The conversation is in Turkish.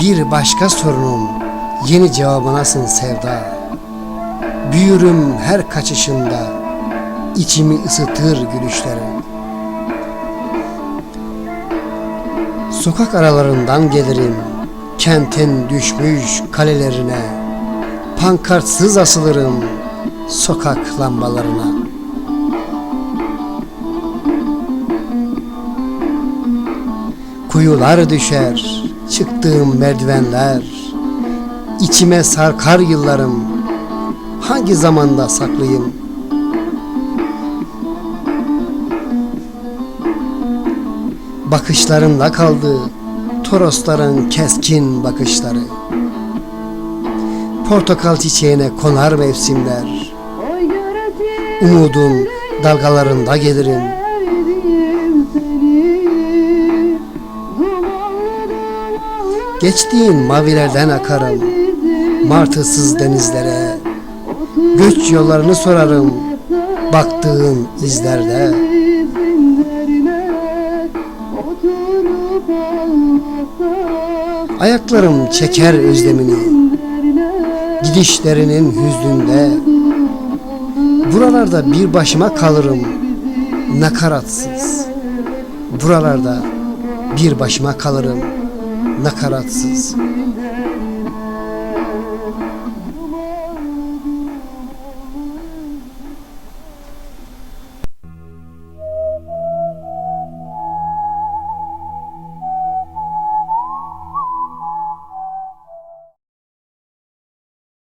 Bir başka sorunun yeni cevabınasın sevda. Büyürüm her kaçışında, içimi ısıtır gülüşlerin. Sokak aralarından gelirim, kentin düşmüş kalelerine. Pankartsız asılırım sokak lambalarına. Kuyular düşer, çıktığım merdivenler, içime sarkar yıllarım, hangi zamanda saklıyım? Bakışlarımda kaldı Torosların keskin bakışları. Portakal çiçeğine konar mevsimler. Umudun dalgalarında gelirim. Geçtiğin mavilerden akarım. Martısız denizlere. Göç yollarını sorarım. Baktığın izlerde. Ayaklarım çeker özlemini. Gidişlerinin hüznünde. Buralarda bir başıma kalırım. Nakaratsız. Buralarda bir başıma kalırım nakaratsız.